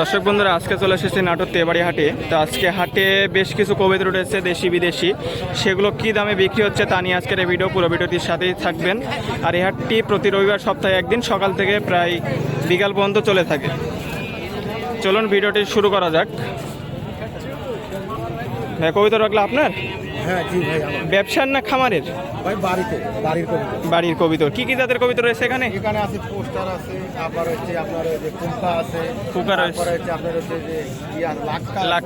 দর্শক বন্ধুরা, আজকে চলে এসেছি নাটোর তেবাড়ি হাটে। তো আজকে হাটে বেশ কিছু কবিতা উঠেছে, দেশি বিদেশি। সেগুলো কি দামে বিক্রি হচ্ছে তা নিয়ে আজকের এই ভিডিও, পুরো ভিডিওটির সাথেই থাকবেন। আর এই হাটটি প্রতি রবিবার সপ্তাহে একদিন, সকাল থেকে প্রায় বিকাল পর্যন্ত চলে থাকে। চলুন, ভিডিওটি শুরু করা যাক। হ্যাঁ কবিতা রাখলে আপনার? হ্যাঁ জি ভাই ব্যবসার না খামারের? ভাই বাড়িতে বাড়ির কবিতা। বাড়ির কবিতর কি কি জাতের কবিতা রয়েছে এখানে? এখানে আছে পোস্টার আছে তারপর হচ্ছে আপনার ওই যে কুম্পা আছে কুকা রয়েছে। তারপরে হচ্ছে আপনার হচ্ছে যে ইয়ার লাক্কা লাখ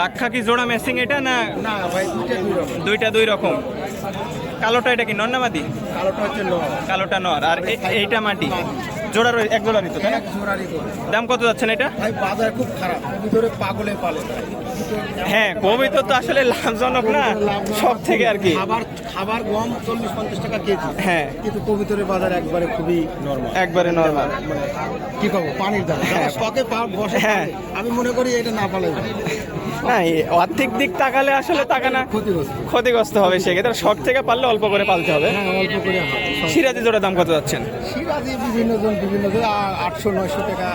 লাক্ষা কি জোড়া ম্যাচিং এটা না না ভাই দুইটা দুই রকম। দুইটা দুই রকম? কালোটা এটা কি নন্নামাদি কালোটা হচ্ছে লো কালোটা নর। আর এইটা মাটি। জোড়া রয়ে- এক জোড়া নিত তাই না? এক জোড়ারই করে দাম কত যাচ্ছেন এটা? ভাই বাজার খুব খারাপ। ভিতরে পাগলে পালে। হ্যাঁ কবিতর তো আসলে লাভজনক না সব থেকে আর কি। খাবার খাবার গম চল্লিশ পঞ্চাশ টাকা কেজি। হ্যাঁ। কিন্তু কবিতরের বাজার একবারে খুবই নর্মাল একবারে নর্মাল মানে কি করব পানির দাম। হ্যাঁ। স্টকে বসে হ্যাঁ। আমি মনে করি এটা না পালে। না আর্থিক দিক তাকালে আসলে টাকা না ক্ষতিগ্রস্ত ক্ষতিগ্রস্ত হবে সেক্ষেত্রে শখ থেকে পারলে অল্প করে পালতে হবে। হ্যাঁ অল্প সিরাজি জোড়া দাম কত যাচ্ছেন? সিরাজি বিভিন্ন জন বিভিন্ন আটশো নয়শো টাকা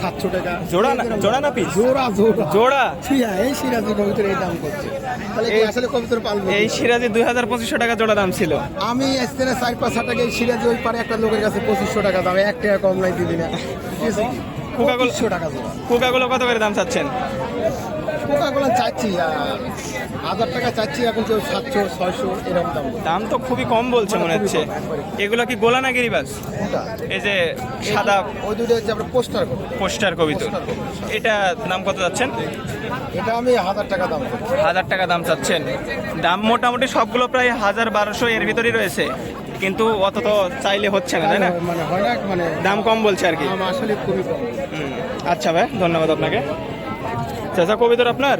সাতশো টাকা। জোড়া না জোড়া না পিস? জোড়া জোড়া। জোড়া? হ্যাঁ এই সিরাজি কবিতর এই দাম করছে। এই- আসলে কবিতর পালবে এই সিরাজি দুই হাজার পঁচিশশো টাকা জোড়া দাম ছিল। আমি এসতে চার পাঁচ হাজার টাকা এই সিরাজি ওই পারে একটা লোকের কাছে পঁচিশশো টাকা দাম। এক টাকা কম নাই দিবি না। কোকাগুলো কত করে দাম চাচ্ছেন? কোকাকোলা চাচ্ছি হাজার টাকা চাচ্ছি এখন কেউ সাতশো ছয়শো এরকম দাম। দাম তো খুবই কম বলছে মনে হচ্ছে। এগুলো কি গোলা না গিরিবাস? এই যে সাদা ওই দুটো হচ্ছে আমরা পোস্টার পোস্টার কবিতর এটা দাম কত যাচ্ছেন? এটা আমি হাজার টাকা দাম হাজার টাকা দাম চাচ্ছেন। দাম মোটামুটি সবগুলো প্রায় হাজার বারোশো এর ভিতরেই রয়েছে। কিন্তু অত তো চাইলে হচ্ছে না তাই না? মানে হয় না মানে দাম কম বলছে আর কি। আসলে খুবই কম। আচ্ছা ভাই ধন্যবাদ আপনাকে। চাচা কবিতর আপনার?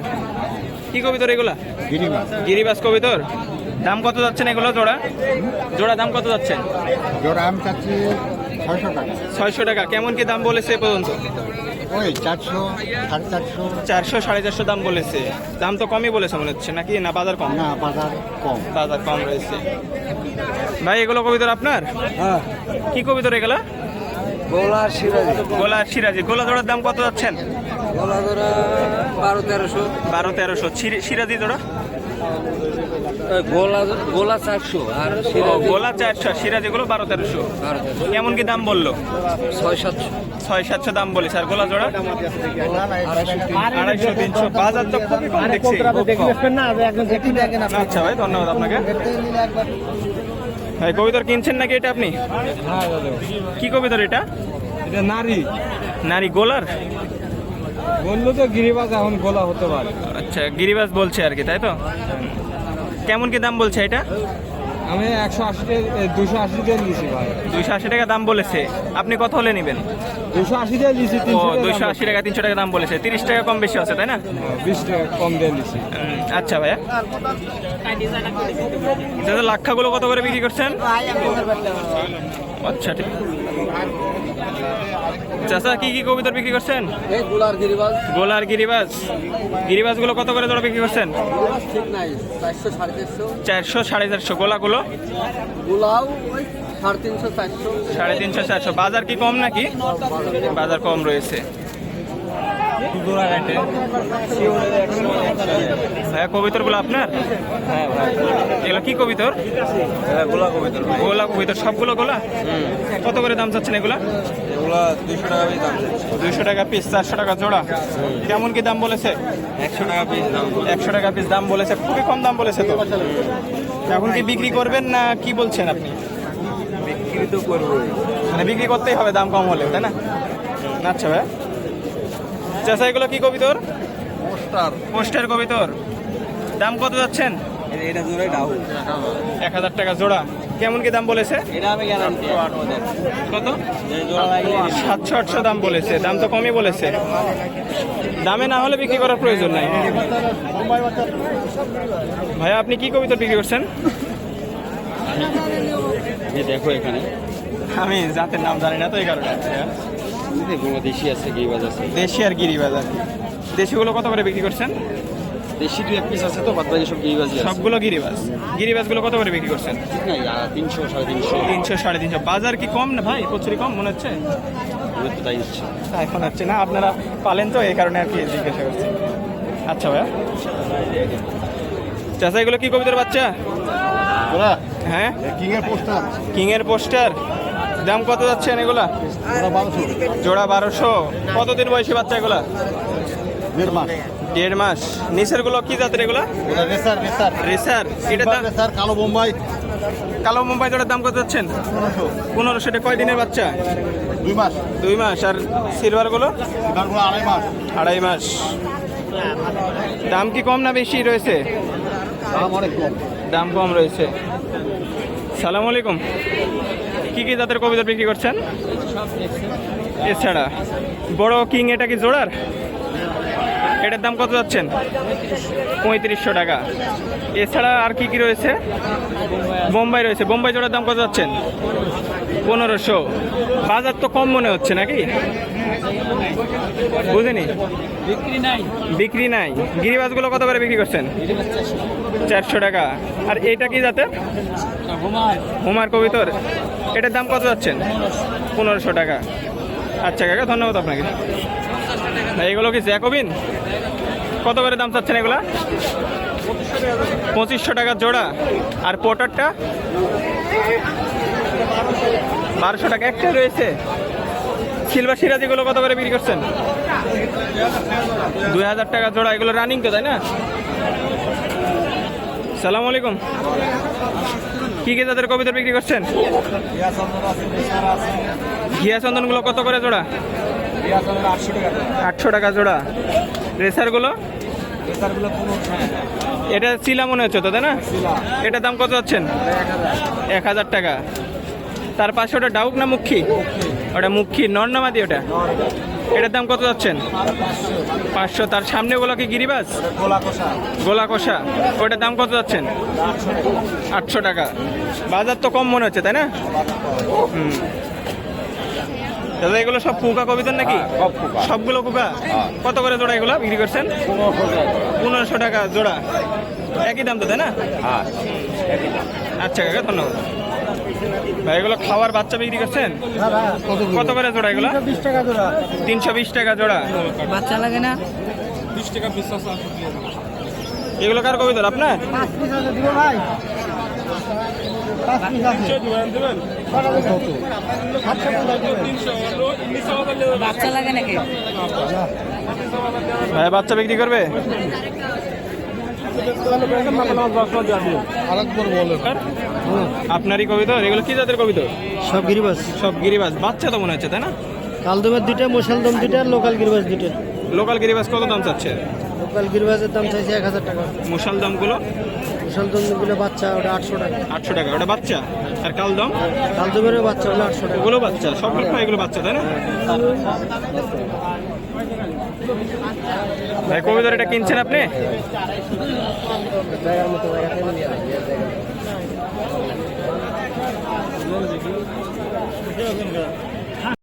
কি কবিতর এগুলা? গিরিবাস। কবিতর। দাম কত যাচ্ছেন এগুলো জোড়া? জোড়া দাম কত যাচ্ছেন? জোড়া আমি চাচ্ছি ছয়শো টাকা। ছয়শো টাকা। কেমন কি দাম বলেছে এ পর্যন্ত? ওই চারশো সাড়ে চারশো। চারশো সাড়ে চারশো দাম বলেছে। দাম তো কমই বলেছে মনে হচ্ছে নাকি? না বাজার কম? না বাজার কম। বাজার কম রয়েছে। ভাই এগুলো কবিতর আপনার? হ্যাঁ। কি কবিতর এগুলো? গোলা সিরাজি। গোলা সিরাজি। গোলা জোড়ার দাম কত যাচ্ছেন? বারো তেরোশো। বারো তেরোশো। সিরি- সিরাজি জোড়া? গোলা গোলা চারশো আর গোলা চারশো। সিরাজি গুলো বারো তেরোশো। কেমন কি দাম বলল? ছয় সাতশো। ছয় সাতশো দাম বলেছে আর গোলা জোড়া? আড়াইশো তিনশো। বাজার তো খুবই কম দেখছি। আচ্ছা ভাই ধন্যবাদ আপনাকে। ভাই কবিতর কিনছেন নাকি এটা আপনি? কি কবিতর এটা? এটা নারী। নারী গোলার? বলল তো গিরিবাজ এখন গোলা হতে পারে। আচ্ছা গিরিবাজ বলছে আর কি তাই তো? কেমন কি দাম বলছে এটা? আমি একশো আশি দুশো আশি দিয়ে নিয়েছি ভাই। দুইশো আশি টাকা দাম বলেছে। আপনি কত হলে নেবেন? দুশো আশি দিয়ে নিয়েছি ও দুইশো আশি টাকা তিনশো টাকা দাম বলেছে। তিরিশ টাকা কম বেশি আছে তাই না? বিশ টাকা কম দিয়ে নিয়েছি আচ্ছা ভাইয়া। লাক্ষাগুলো কত করে বিক্রি করছেন? আচ্ছা ঠিক। চাষা কি কি কবিতর বিক্রি করছেন? গোলার গিরিবাজ। গোলার গিরিবাজ। গিরিবাজগুলো কত করে জোড়া বিক্রি করছেন? ঠিক নাই চারশো সাড়ে চারশো। চারশো সাড়ে চারশো গোলাগুলো? গোলাও সাড়ে তিনশো চারশো। সাড়ে তিনশো চারশো। বাজার কি কম নাকি? বাজার কম রয়েছে। ভাইয়া কবিতরগুলো আপনার? হ্যাঁ এগুলো কি কবিতর? গোলা কবিতা গোলা কবিতর সবগুলো গোলা কত করে দাম চাচ্ছেন এগুলা? এগুলা দুশো টাকা পিস দাম দুইশো টাকা পিস চারশো টাকা জোড়া। কেমন কি দাম বলেছে? একশো টাকা পিস দাম একশো টাকা পিস দাম বলেছে খুবই কম দাম বলেছে তো। এখন কি বিক্রি করবেন না কি বলছেন আপনি? বিক্রি তো করবোই। মানে বিক্রি করতেই হবে দাম কম হলে তাই না আচ্ছা ভাই। চাষা এগুলো কি কবিতর পোস্টার। পোস্টার কবিতর দাম কত যাচ্ছেন? এটা জোরে ডাউ এক হাজার টাকা জোড়া। কেমন কি দাম বলেছে? কত? সাতশো আটশো দাম বলেছে। দাম তো কমই বলেছে। দামে না হলে বিক্রি করার প্রয়োজন নাই। ভাইয়া আপনি কি কবিতা বিক্রি করছেন? দেখো এখানে। আমি জাতের নাম জানি না তো এই কারণে। দেশি আছে গিরিবাজ আছে? দেশি আর গিরিবাজার দেশিগুলো কত করে বিক্রি করছেন? দেশি দুই এক পিস আছে তো বাদ বাকি সব গিরিবাজি আছে। সবগুলো গিরিবাস গিরিবাসগুলো কত করে বিক্রি করছেন? ঠিক তিনশো সাড়ে তিনশো। তিনশো সাড়ে তিনশো। বাজার কি কম না ভাই? প্রচুরই কম মনে হচ্ছে? তো তাই হচ্ছে। এখন হচ্ছে না আপনারা পালেন তো এই কারণে আর কি জিজ্ঞাসা করছি। আচ্ছা ভাইয়া। চাষা এগুলো কি কবিতার বাচ্চা? হ্যাঁ? কিং এর পোস্টার। কিং এর পোস্টার? দাম কত যাচ্ছেন এগুলা? জোড়া বারোশো। কতদিন বয়সী বাচ্চা এগুলা? দেড় মাস। দেড় মাস। নিচেরগুলো কি জাতের এগুলা? Racer racer. রেসার। এটা দাম রেসার কালো বোম্বাই। কালো মুম্বাই জোড়ার দাম কত যাচ্ছেন? পনেরোশো। এটা কয় দিনের বাচ্চা? দুই মাস। দুই মাস। আর সিলভারগুলো? আড়াই মাস। আড়াই মাস। দাম কি কম না বেশি রয়েছে? দাম অনেক কম। দাম কম রয়েছে। সালাম আলাইকুম। কি কি জাতের কবিতা বিক্রি করছেন? এছাড়া বড় কিং এটা কি জোড়ার? এটার দাম কত যাচ্ছেন? পঁয়ত্রিশশো টাকা। এছাড়া আর কি কি রয়েছে? বোম্বাই রয়েছে। বোম্বাই জোড়ার দাম কত যাচ্ছেন? পনেরোশো। বাজার তো কম মনে হচ্ছে নাকি? বুঝেনি? বিক্রি নাই। বিক্রি নাই। গিরিবাজগুলো কত করে বিক্রি করছেন? চারশো টাকা। আর এটা কি ঘুমায় হুমার কবিতর। এটার দাম কত যাচ্ছেন? পনেরোশো টাকা। আচ্ছা কাকা, ধন্যবাদ আপনাকে। এগুলো কি জ্যাকোবিন? কত করে দাম চাচ্ছেন এগুলা? পঁচিশশো টাকা জোড়া। আর পোটারটা? বারোশো টাকা। একটা রয়েছে। সিলভার সিরাজিগুলো কত করে বিক্রি করছেন? দুই হাজার টাকা জোড়া। এগুলো রানিং তো, তাই না? সালাম আলাইকুম। কি কি তাদের কবিতা বিক্রি করছেন? ঘিয়া চন্দনগুলো কত করে জোড়া? আটশো টাকা জোড়া। রেসারগুলো? এটা চিলা মনে হচ্ছে তো, তাই না? এটার দাম কত যাচ্ছেন? এক হাজার টাকা। তার পাশে ওটা ডাউক না মুখী ওটা মুখী নর না মাদি ওটা? এটার দাম কত যাচ্ছেন? পাঁচশো। তার সামনে ওগুলো কি গিরিবাস গোলা কষা গোলা কষা ওটার দাম কত যাচ্ছেন? আটশো টাকা। বাজার তো কম মনে হচ্ছে তাই না? হুম। দাদা এগুলো সব পুকা কবিতার নাকি? সবগুলো পুকা? কত করে জোড়া এগুলো বিক্রি করছেন? পনেরোশো টাকা। জোড়া। একই দাম তো তাই না? আচ্ছা কাকা ধন্যবাদ। ভাই এগুলো খাওয়ার বাচ্চা বিক্রি করছেন? কত করে জোড়া এগুলো? বিশ টাকা জোড়া তিনশো বিশ টাকা জোড়া। বাচ্চা লাগে না। এগুলো কার কবিতার আপনার? পাঁচ পিস আছে দিব ভাই বাচ্চা লাগে নাকি? ভাই বাচ্চা বিক্রি করবে? আরেকবার বলেন। আপনারই কবিতা? এগুলো কি জাতের কবিতা? সব গিরিবাস। সব গিরিবাস। বাচ্চা তো মনে হচ্ছে তাই না? কালদমের দুইটা মশালদম দুইটা লোকাল গিরিবাস দুইটা। লোকাল গিরিবাস কত দাম চাচ্ছে? লোকাল গিরিবাসের দাম চাইছে এক হাজার টাকা। মশালদমগুলো বাচ্চা ওটা আটশো টাকা। আটশো টাকা। ওটা বাচ্চা? আর কাল দাম কালদমেরও বাচ্চা হলো আটশো টাকা। ওগুলো বাচ্চা। সবগুলো এগুলো বাচ্চা তাই না? ভাই কবিতার এটা কিনছেন আপনি? জায়গাতে